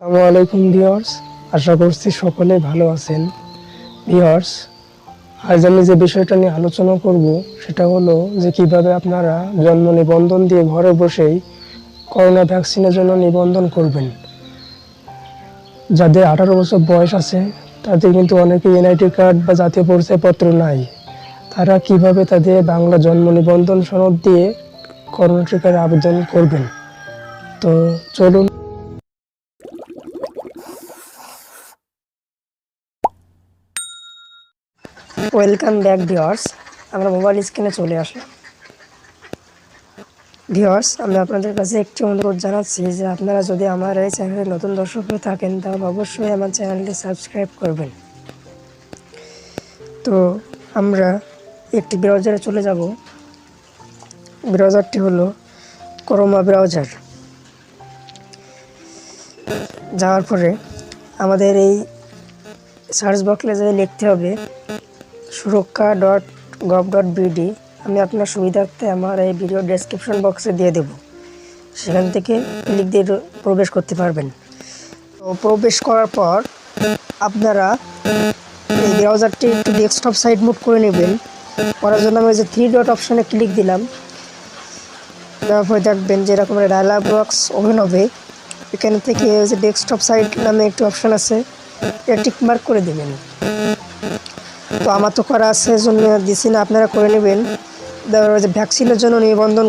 আসসালামু আলাইকুম ভিওর্স আশা করছি সকলে ভালো আছেন। ভিওর্স আজ আমি যে বিষয়টা নিয়ে আলোচনা করব, সেটা হলো যে কীভাবে আপনারা জন্ম নিবন্ধন দিয়ে ঘরে বসেই করোনা ভ্যাকসিনের জন্য নিবন্ধন করবেন। যাদের আঠারো বছর বয়স আছে, তাদের কিন্তু অনেকে এনআইটি কার্ড বা জাতীয় পরিচয়পত্র নাই। তারা কীভাবে তাদের বাংলা জন্ম নিবন্ধন সনদ দিয়ে করোনা টিকার আবেদন করবেন? তো চলুন ওয়েলকাম ব্যাক ভিওয়ার্স আমরা মোবাইল স্ক্রিনে চলে আসলাম ভিওয়ার্স আমি আপনাদের কাছে একটি অনুরোধ জানাচ্ছি যে আপনারা যদি আমার এই চ্যানেলে নতুন দর্শক হয়ে থাকেন, তাহলে অবশ্যই আমার চ্যানেলটি সাবস্ক্রাইব করবেন। তো আমরা একটি ব্রাউজারে চলে যাব। ব্রাউজারটি হলো করোমা ব্রাউজার যাওয়ার পরে আমাদের এই সার্চ বক্সে যে লিখতে হবে সুরক্ষা ডট গভ ডট বিডি আমি আপনার সুবিধার্থে আমার এই ভিডিও ডেসক্রিপশন বক্সে দিয়ে দেব। সেখান থেকে ক্লিক দিয়ে প্রবেশ করতে পারবেন। তো প্রবেশ করার পর আপনারা এই ব্রাউজারটি একটু ডেস্কটপ সাইড মুভ করে নেবেন। করার জন্য আমি যে থ্রি ডট অপশানে ক্লিক দিলাম। দেওয়ার পরে দেখবেন যে এরকম ডায়লগ বক্স ওপেন হবে। এখান থেকে যে ডেস্কটপ সাইট নামে একটি অপশান আছে। এটা টিক মার্ক করে দেবেন। তো আমার তো করা আছে জন্য দিছি না আপনারা করে নেবেন। ভ্যাকসিনের জন্য নিবন্ধন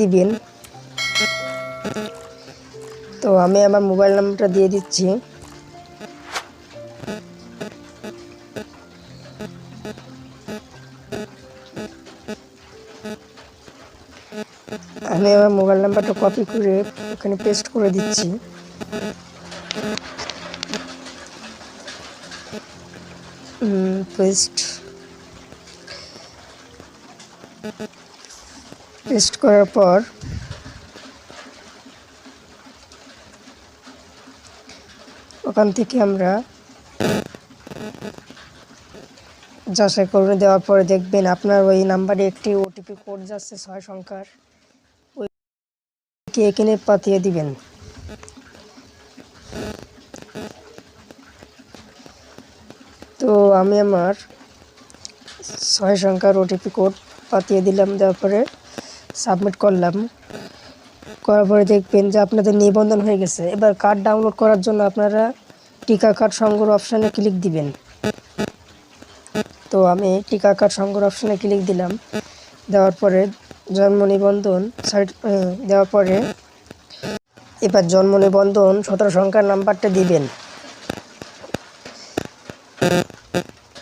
দিবেন। তো আমি আমার মোবাইল নাম্বারটা দিয়ে দিচ্ছি। আমি আমার মোবাইল নাম্বারটা কপি করে ওখানে পেস্ট করে দিচ্ছি। পেস্ট পেস্ট করার পর ওখান থেকে আমরা যাচাই করে দেওয়ার পরে দেখবেন আপনার ওই নাম্বারে একটি ওটিপি কোড যাচ্ছে ছয় সংখ্যার। ওইকে এখানে পাঠিয়ে দিবেন। তো আমি আমার ছয় সংখ্যার ওটিপি কোড পাঠিয়ে দিলাম দেওয়ার পরে সাবমিট করলাম। করার পরে দেখবেন যে আপনাদের নিবন্ধন হয়ে গেছে। এবার কার্ড ডাউনলোড করার জন্য আপনারা টিকা কার্ড সংগ্রহ অপশানে ক্লিক দিবেন। তো আমি টিকা কার্ড সংগ্রহ অপশানে ক্লিক দিলাম। দেওয়ার পরে জন্ম নিবন্ধন দেওয়ার পরে এবার জন্ম নিবন্ধন, সতেরো সংখ্যার নাম্বারটা দিবেন।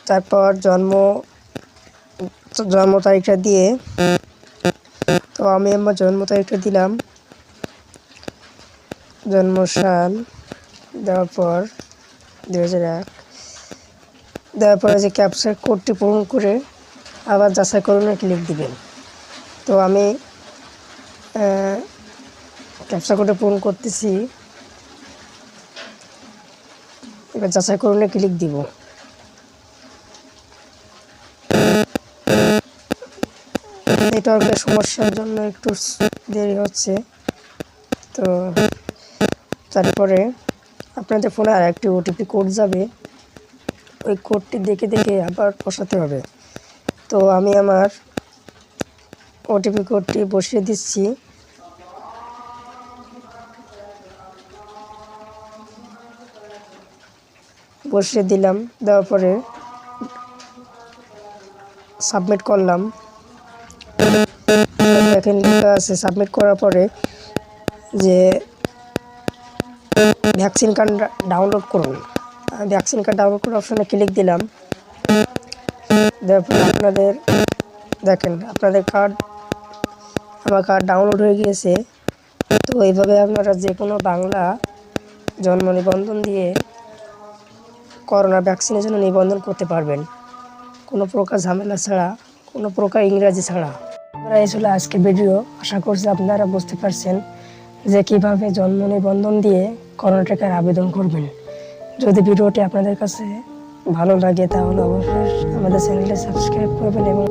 তারপর জন্ম জন্ম তারিখটা দিয়ে আমি আমার জন্ম তারিখটা দিলাম। জন্ম সাল দেওয়ার পর দুই হাজার এক। দেওয়ার পরে যে ক্যাপচার কোডটি পূরণ করে আবার যাচাই করুন ক্লিক দিবেন। তো আমি ক্যাপচার কোডে পূরণ করতেছি। এবার যাচাই করুন ক্লিক দিব। নেটওয়ার্কের সমস্যার জন্য একটু দেরি হচ্ছে। তো তারপরে আপনাদের ফোনে আর একটি ওটিপি কোড যাবে। ওই কোডটি দেখে দেখে আবার বসাতে হবে। তো আমি আমার ওটিপি কোডটি বসিয়ে দিচ্ছি। বসিয়ে দিলাম, দেওয়ার পরে সাবমিট করলাম। দেখেন লেখা আছে সাবমিট করার পরে যে ভ্যাকসিন কার্ড ডাউনলোড করুন। ভ্যাকসিন কার্ড ডাউনলোড করার অপশানে ক্লিক দিলাম। আপনাদের, দেখেন, আপনাদের কার্ড আমার কার্ড ডাউনলোড হয়ে গিয়েছে। তো এইভাবে আপনারা যে কোনো বাংলা জন্ম নিবন্ধন দিয়ে করোনা ভ্যাকসিনের জন্য নিবন্ধন করতে পারবেন। কোনো প্রকার ঝামেলা ছাড়া, কোনো প্রকার ইংরাজি ছাড়া। এই ছিল আজকে ভিডিও। আশা করছি আপনারা বুঝতে পারছেন যে কীভাবে জন্ম নিবন্ধন দিয়ে করোনা টিকার আবেদন করবেন। যদি ভিডিওটি আপনাদের কাছে ভালো লাগে তাহলে অবশ্যই আমাদের চ্যানেলটি সাবস্ক্রাইব করবেন এবং